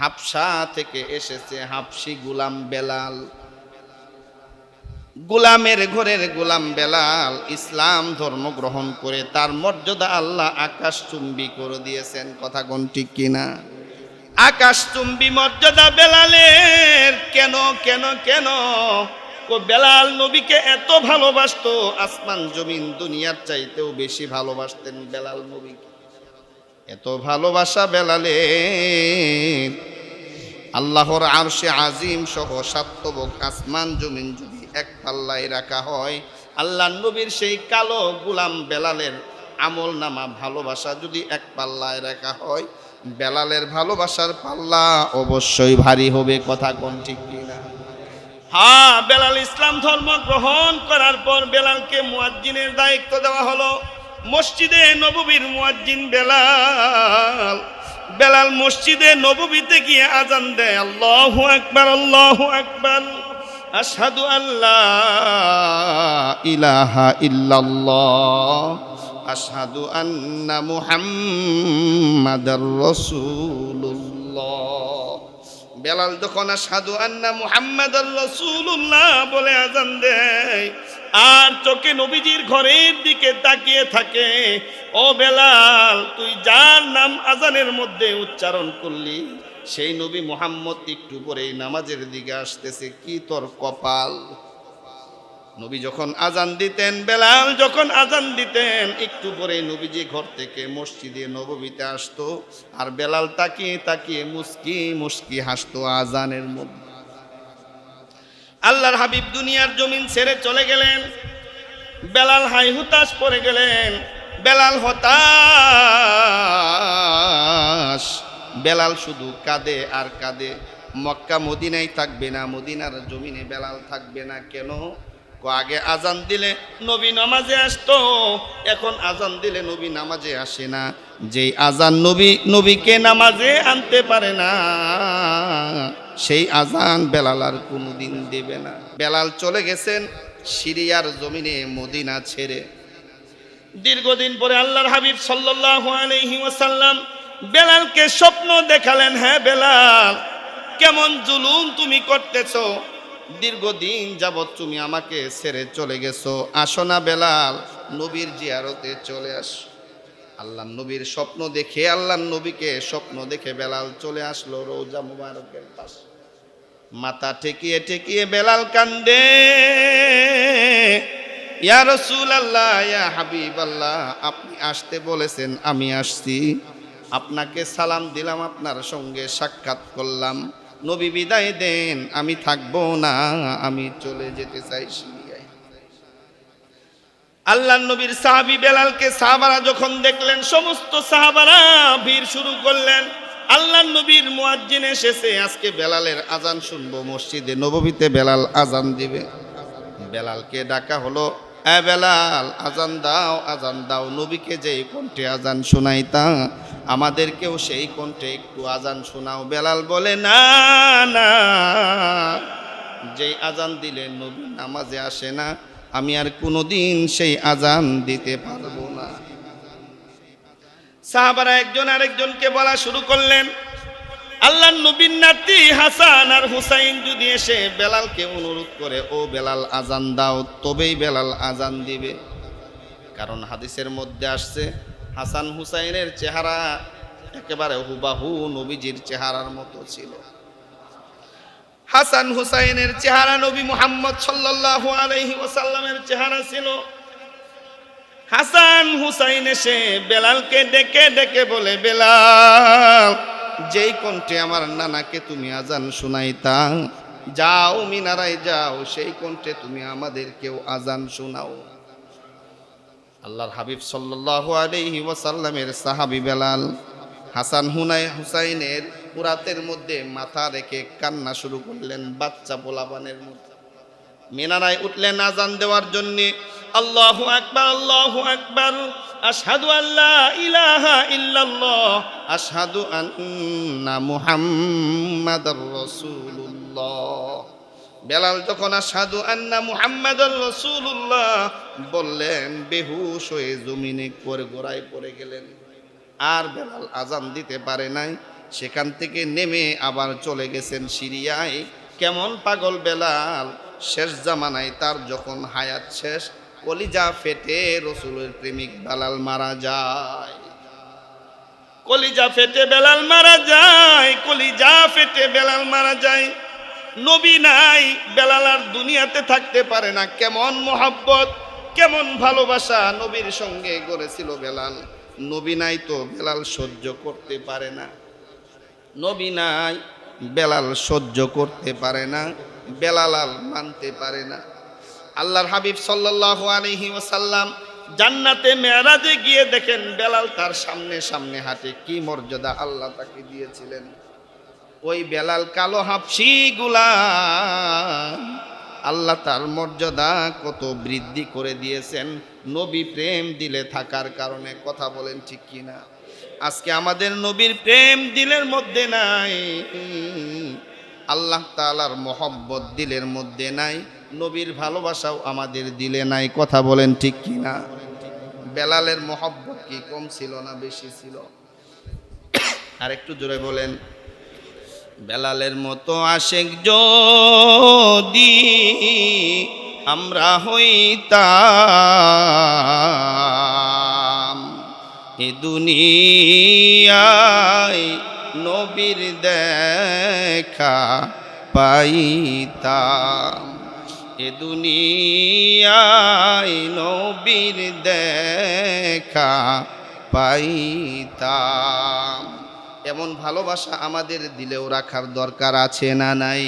হাফসা থেকে এসেছে হাফসি গুলাম বেলাল। গোলামের ঘরের গোলাম বেলাল ইসলাম ধর্ম গ্রহণ করে, তার মর্যাদা আল্লাহ আকাশ চুম্বি করে দিয়েছেন। কথা কোন ঠিক কিনা? আকাশ চুম্বি মর্যাদা বেলালের কেন কেন কেন? বেলাল নবীকে এত ভালোবাসতো, আসমান জমিন দুনিয়ার চাইতেও বেশি ভালোবাসতেন বেলাল নবীকে। এত ভালোবাসা বেলালের। আল্লাহর আরশে আজিম সহ সাত্তবক আসমান জমিন যদি এক পাল্লায় রাখা হয় আল্লাহ নবীর সেই কালো গুলাম বেলালের আমল নামা ভালোবাসা যদি এক পাল্লায় রাখা হয়, বেলালের ভালোবাসার পাল্লা অবশ্যই ভারী হবে, কথা কোন ঠিক কিনা? হ্যাঁ বেলাল ইসলাম ধর্ম গ্রহণ করার পর বেলালকে মুয়াজ্জিনের দায়িত্ব দেওয়া হলো। মসজিদে নববীর মুয়াজ্জিন বেলাল বেলাল মসজিদে নববীতে গিয়ে আজান দেয়, আল্লাহু আকবার আল্লাহু আকবার। আশহাদু আল্লাহ ইলাহা ইল্লাল্লাহ। আশহাদু আন্না মুহাম্মাদার রাসূলুল্লাহ। বেলাল যখন সাধু আন্না মুহাম্মদ রসুল্লাহ বলে আজান দেয়। আর চোখে নবীজির ঘরের দিকে তাকিয়ে থাকে, ও বেলাল, তুই যার নাম আজানের মধ্যে উচ্চারণ করলি, সেই নবী মোহাম্মদ একটু পরেই নামাজের দিকে আসতেছে, কি তোর কপাল? নবী যখন আজান দিতেন, বেলাল যখন আজান দিতেন, একটু পরে নবীজি ঘর থেকে মসজিদে নববীতে আসতো আর বেলাল তাকিয়ে তাকিয়ে মুস্কি মুস্কি হাসতো আজানের মধ্যে। আল্লাহর হাবিব দুনিয়ার জমিন ছেড়ে চলে গেলেন। বেলাল হাই হুতাশ পড়ে গেলেন। বেলাল হতাশ। বেলাল শুধু কাঁদে আর কাঁদে। মক্কা মদিনায় থাকবে না, মদিনার জমিনে বেলাল থাকবে না কেন? আগে আজান দিলে নবী নামাজে আসতো। এখন আজান দিলে নবী নামাজে আসে না। যেই আজান নবী, নবীকে নামাজে আনতে পারে না, সেই আজান বেলাল আর কোনোদিন দেবে না। বেলাল চলে গেছেন সিরিয়ার জমিনে মদিনা ছেড়ে। দীর্ঘদিন পরে আল্লাহর হাবিব সাল্লাল্লাহু আলাইহি বেলালকে স্বপ্ন দেখালেন হ্যাঁ বেলাল, কেমন জুলুম তুমি করতেছো? দীর্ঘদিন যাবৎ তুমি আমাকে ছেড়ে চলে গেছো। আসো না বেলাল, নবীর জিয়ারতে চলে আস। আল্লাহ নবীর স্বপ্ন দেখে আল্লাহ নবীকে স্বপ্ন দেখে বেলাল চলে আসলো রোজা মুবারকের পাশে। মাথা ঠেকিয়ে ঠেকিয়ে বেলাল কান্দে, ইয়া রসুল আল্লাহ ইয়া হাবিব আল্লাহ আপনি আসতে বলেছেন, আমি আসছি। আপনাকে সালাম দিলাম, আপনার সঙ্গে সাক্ষাৎ করলাম। নবী বিদায় দেন, আমি থাকব না, আমি চলে যেতে চাই আল্লাহ নবীর সাহাবি বেলালকে সাহাবারা যখন দেখলেন, সমস্ত সাহাবারা ভিড় শুরু করলেন। আল্লাহ নবীর মুয়াজ্জিন এসেছে, আজকে বেলালের আজান শুনব, মসজিদে নববীতে বেলাল আজান দিবে। বেলালকে ডাকা হলো এ বেলাল, আজান দাও আজান দাও, নবীকে যেই কণ্ঠে আজান শোনাইতা, আমাদেরকেও সেই কণ্ঠে একটু আজান শোনাও। বেলাল বলে, না না। যেই আজান দিলে নবী নামাজে আসে না, আমি আর কোনোদিন সেই আজান দিতে পারব না। সাহাবারা একজন আরেকজনকে বলা শুরু করলেন আল্লাহ নবীন নাতি হাসান আর হুসাইন যদি এসে বেলালকে অনুরোধ করে, ও বেলাল, আজান দাও। তবেই বেলাল আজান দিবে। কারণ হাদিসের মধ্যে আসছে, হাসান হুসাইনের চেহারা একেবারে হুবাহু নবীজির চেহারার মতো ছিল। হাসান হুসাইনের চেহারা নবী মুহাম্মদ সাল্লাল্লাহু আলাইহি ওয়াসাল্লামের চেহারা ছিল। হাসান হুসাইন এসে বেলালকে ডেকে ডেকে বলে, বেলাল যেই কণ্ঠে আমার নানাকে তুমি আজান শোনাইতা, যাও মিনারায় যাও, সেই কণ্ঠে তুমি আমাদেরকেও আজান শোনাও। আল্লাহর হাবিব সাল্লাল্লাহু আলাইহি ওয়াসাল্লামের সাহাবী বেলাল হাসান হুনাই হুসাইনের পুরাতের মধ্যে মাথা রেখে কান্না শুরু করলেন বাচ্চা পোলাপানের মধ্যে। মিনারায় উঠলেন আজান দেওয়ার জন্য। আল্লাহু আকবার আল্লাহু আকবার। আশহাদু আল্লাহ ইলাহা ইল্লাল্লাহ। আশহাদু আন্না মুহাম্মাদার রাসূলুল্লাহ। বেলাল যখন আশহাদু আন্না মুহাম্মাদার রাসূলুল্লাহ বললেন, বেহুশ হয়ে জমিনে করে গোড়ায় পড়ে গেলেন। আর বেলাল আজান দিতে পারে নাই। সেখান থেকে নেমে আবার চলে গেছেন সিরিয়ায়। কেমন পাগল বেলাল? শেষ জামানায় তার যখন হায়াত শেষ, কলিজা ফেটে রসুলের প্রেমিক বেলাল মারা যায়। কলিজা ফেটে বেলাল মারা যায়, কলিজা ফেটে বেলাল মারা যায়। নবী নাই, বেলাল আর দুনিয়াতে থাকতে পারে না। কেমন মোহাব্বত, কেমন ভালোবাসা নবীর সঙ্গে গড়েছিল বেলাল। নবী নাই তো বেলাল সহ্য করতে পারে না। নবী নাই, বেলাল সহ্য করতে পারে না। বেলাল আর মানতে পারে না। আল্লাহর হাবিব সাল্লাল্লাহু আলাইহি ওয়াসাল্লাম জান্নাতে মেরাজে গিয়ে দেখেন বেলাল তার সামনে সামনে হাঁটে। কি মর্যাদা আল্লাহ তাকে দিয়েছিলেন। ওই বেলাল কালো হাফসি গুলাম, আল্লাহ তার মর্যাদা কত বৃদ্ধি করে দিয়েছেন। নবী প্রেম দিলে থাকার কারণে কথা বলেন ঠিক কিনা। আজকে আমাদের নবীর প্রেম দিলের মধ্যে নাই। আল্লাহ তালার মোহব্বত দিলের মধ্যে নাই, নবীর ভালোবাসাও আমাদের দিলে নাই, কথা বলেন ঠিক কি কিনা? বেলালের মোহব্বত কি কম ছিল না বেশি ছিল? আর একটু জোরে বলেন। বেলালের মতো আশেক যদি আমরা হইতাম, এ দুনিয়ায় দেখা পাইতাম। এ দুনিয়ায় নবীর দেখা পাইতাম। এমন ভালোবাসা আমাদের দিলেও রাখার দরকার আছে না নাই?